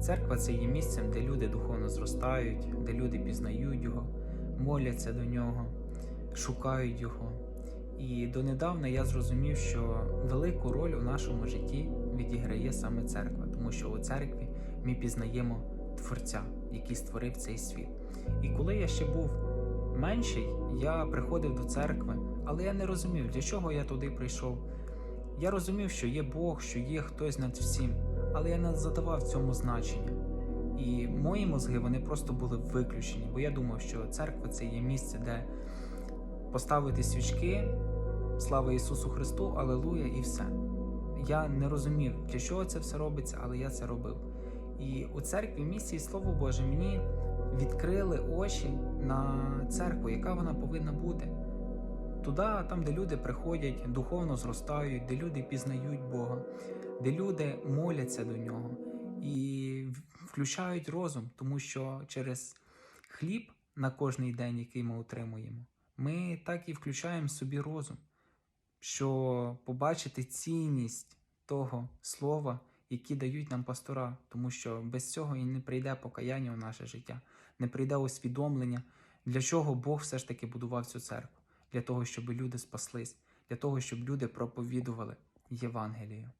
Церква це є місцем, де люди духовно зростають, де люди пізнають Його, моляться до нього, шукають Його. І донедавна я зрозумів, що велику роль у нашому житті відіграє саме церква, тому що у церкві ми пізнаємо Творця, який створив цей світ. І коли я ще був менший, я приходив до церкви, але я не розумів, для чого я туди прийшов. Я розумів, що є Бог, що є хтось над всім, але я не задавав цьому значення. І мої мозги вони просто були виключені, бо я думав, що церква це є місце, де поставити свічки, слава Ісусу Христу, Алелуя, і все. Я не розумів, для чого це все робиться, але я це робив. І у церкві місії Слово Боже мені відкрили очі на церкву, яка вона повинна бути. Туди, там, де люди приходять, духовно зростають, де люди пізнають Бога, де люди моляться до нього і включають розум, тому що через хліб на кожний день, який ми отримуємо, ми так і включаємо собі розум, що побачити цінність того слова, які дають нам пастора, тому що без цього і не прийде покаяння у наше життя, не прийде усвідомлення, для чого Бог все ж таки будував цю церкву, для того, щоб люди спаслись, для того, щоб люди проповідували Євангелію.